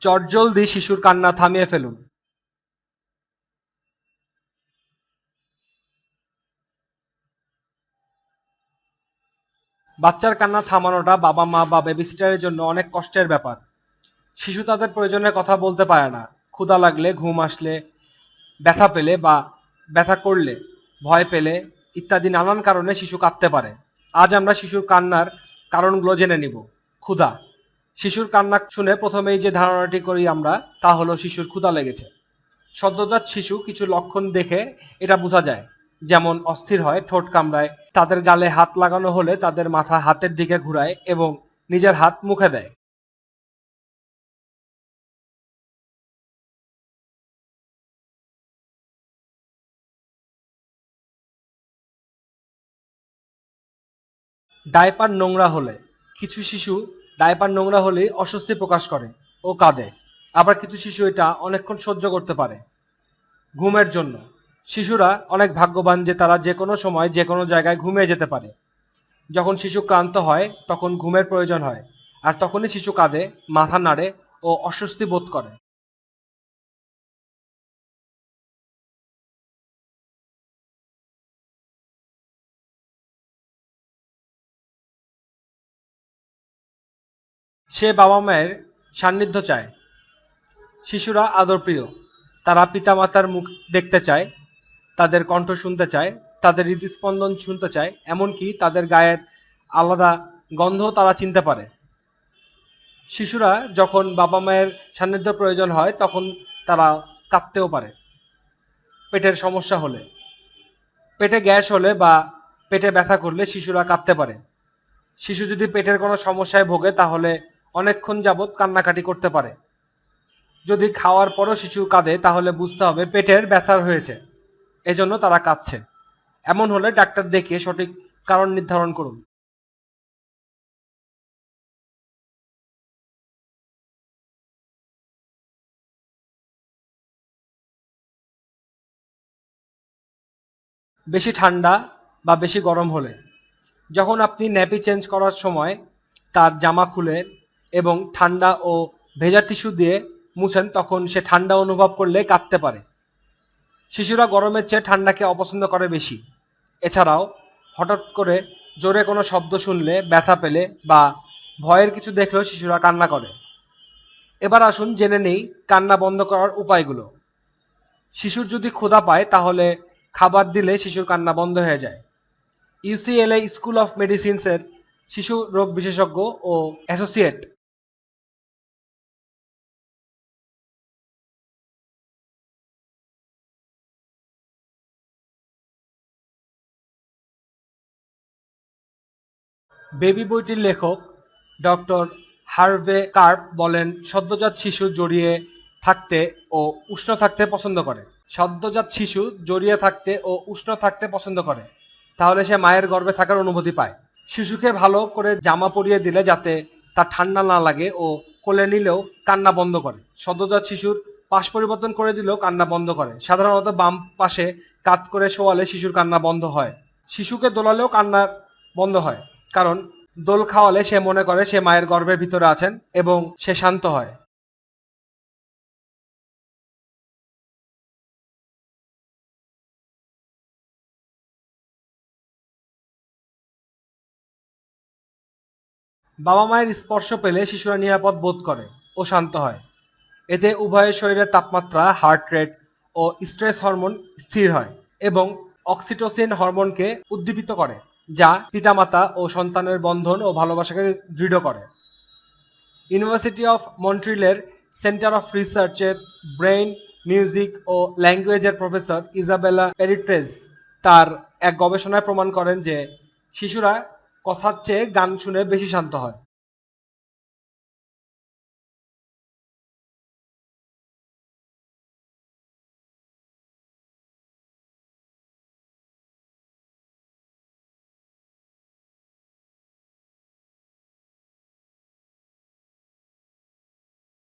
চটজলদি শিশুর কান্না থামিয়ে ফেলুন। বাচ্চার কান্না থামানোটা বাবা, মা বা বেবিসিটারের জন্য অনেক কষ্টের ব্যাপার। শিশু তাদের প্রয়োজনের কথা বলতে পারে না। ক্ষুধা লাগলে, ঘুম আসলে, ব্যথা পেলে বা ব্যথা করলে, ভয় পেলে ইত্যাদি নানান কারণে শিশু কাঁদতে পারে। আজ আমরা শিশুর কান্নার কারণগুলো জেনে নিব। ক্ষুধা শিশুর কান্না শুনে প্রথমেই যে ধারণাটি করি আমরা, তা হলো শিশুর ক্ষুধা লেগেছে। সদ্যজাত শিশু কিছু লক্ষণ দেখে এটা বোঝা যায়। যেমন অস্থির হয়, ঠোঁট কামড়ায়, তাদের গালে হাত লাগানো হলে তাদের মাথা হাতের দিকে ঘুরায় এবং নিজের হাত মুখে দেয়। ডায়পার নোংরা হলে কিছু শিশু ডায়পার নোংরা হলেই অস্বস্তি প্রকাশ করে ও কাঁদে। আবার কিছু শিশু এটা অনেকক্ষণ সহ্য করতে পারে ঘুমের জন্য। শিশুরা অনেক ভাগ্যবান যে তারা যে কোনো সময় যে কোনো জায়গায় ঘুমিয়ে যেতে পারে। যখন শিশু ক্লান্ত হয়, তখন ঘুমের প্রয়োজন হয়, আর তখনই শিশু কাঁদে, মাথা নাড়ে ও অস্বস্তি বোধ করে। সে বাবা মায়ের সান্নিধ্য চায়। শিশুরা আদরপ্রিয়। তারা পিতামাতার মুখ দেখতে চায়, তাদের কণ্ঠ শুনতে চায়, তাদের হৃদস্পন্দন শুনতে চায়, এমনকি তাদের গায়ের আলাদা গন্ধ তারা চিনতে পারে। শিশুরা যখন বাবা মায়ের সান্নিধ্য প্রয়োজন হয়, তখন তারা কাঁদতেও পারে। পেটের সমস্যা হলে, পেটে গ্যাস হলে বা পেটে ব্যথা করলে শিশুরা কাঁদতে পারে। শিশু যদি পেটের কোনো সমস্যায় ভোগে, তাহলে অনেকক্ষণ যাবৎ কান্নাকাটি করতে পারে। যদি খাওয়ার পরও শিশু কাঁদে, তাহলে বুঝতে হবে পেটের ব্যথা হয়েছে। এজন্য তারা কাঁদছে। এমন হলে ডাক্তার দেখিয়ে সঠিক কারণ নির্ধারণ করুন। বেশি ঠান্ডা বা বেশি গরম হলে, যখন আপনি ন্যাপি চেঞ্জ করার সময় তার জামা খুলে এবং ঠান্ডা ও ভেজা টিস্যু দিয়ে মুছেন, তখন সে ঠান্ডা অনুভব করলে কাঁদতে পারে। শিশুরা গরমের চেয়ে ঠান্ডাকে অপছন্দ করে বেশি। এছাড়াও, হঠাৎ করে জোরে কোনো শব্দ শুনলে ব্যথা পেলে বা ভয়ের কিছু দেখলেও শিশুরা কান্না করে। এবার আসুন জেনে নেই কান্না বন্ধ করার উপায়গুলো। শিশুর যদি ক্ষুধা পায়, তাহলে খাবার দিলে শিশুর কান্না বন্ধ হয়ে যায়। ইউসিএলএ স্কুল অফ মেডিসিনসের শিশু রোগ বিশেষজ্ঞ ও অ্যাসোসিয়েট বেবি বইটির লেখক ডক্টর হার্ভে কার্প বলেন, সদ্যজাত শিশু জড়িয়ে থাকতে ও উষ্ণ থাকতে পছন্দ করে। সদ্যজাত শিশু জড়িয়ে থাকতে ও উষ্ণ থাকতে পছন্দ করে। তাহলে সে মায়ের গর্ভে থাকার অনুভূতি পায়। শিশুকে ভালো করে জামা পরিয়ে দিলে যাতে তার ঠান্ডা না লাগে ও কোলে নিলেও কান্না বন্ধ করে। সদ্যজাত শিশুর পাশ পরিবর্তন করে দিলেও কান্না বন্ধ করে। সাধারণত বাম পাশে কাত করে শোয়ালে শিশুর কান্না বন্ধ হয়। শিশুকে দোলালেও কান্না বন্ধ হয়। কারণ দোল খাওয়ালে সে মনে করে সে মায়ের গর্ভের ভিতরে আছেন এবং সে শান্ত হয়। বাবা মায়ের স্পর্শ পেলে শিশুরা নিরাপদ বোধ করে ও শান্ত হয়। এতে উভয়ের শরীরের তাপমাত্রা হার্ট রেট ও স্ট্রেস হরমোন স্থির হয় এবং অক্সিটোসিন হরমোনকে উদ্দীপিত করে। যা পিতামাতা ও সন্তানের বন্ধন ও ভালোবাসাকে দৃঢ় করে। ইউনিভার্সিটি অফ মন্ট্রিলের সেন্টার অফ রিসার্চের ব্রেইন মিউজিক ও ল্যাঙ্গুয়েজের প্রফেসর ইজাবেলা এরিট্রেস তার এক গবেষণায় প্রমাণ করেন যে শিশুরা কথার চেয়ে গান শুনে বেশি শান্ত হয়।